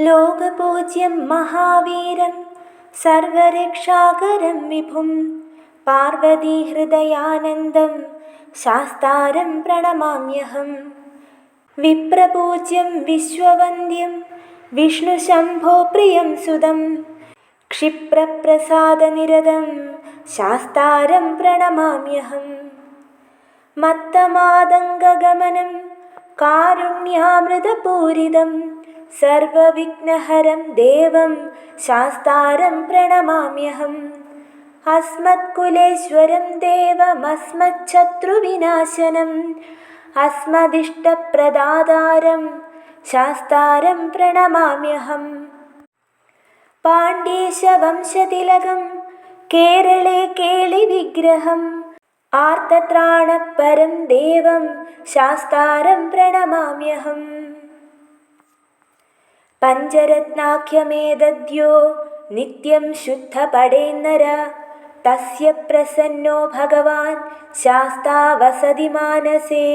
ലോകപൂജ്യം മഹാവീരം സർവരക്ഷാകരം വിഭും പാർവതീഹൃദയാനന്ദം ശാസ്താരം പ്രണമാമ്യഹം. വിപ്രപൂജ്യം വിശ്വവന്ദ്യം വിഷ്ണുശംഭോ പ്രിയം സുതം ക്ഷിപ്രപ്രസാദനിരതം ശാസ്താരം പ്രണമാമ്യഹം. മത്തമാതംഗമനം കാരുണ്യാമൃതപൂരിതം സർവവിഘ്നഹരം ദേവം ശാസ്താരം പ്രണമാമ്യഹം. അസ്മത്കുലേശ്വരം ദേവമസ്മച്ഛത്രുവിനാശനം. അസ്മദിഷ്ടപ്രദാതാരം ശാസ്താരം പ്രണമാമ്യഹം. പാണ്ഡ്യേശവംശതിലകം കേരളേ കേളിവിഗ്രഹം ആർത്തത്രാണപരം ദേവം ശാസ്താരം പ്രണമാമ്യഹം. പഞ്ചരത്നാഖ്യമേതദ്യോ നിത്യം ശുദ്ധപടേന്നര. തസ്യ പ്രസന്നോ ഭഗവാൻ ശാസ്താവസതി മാനസേ.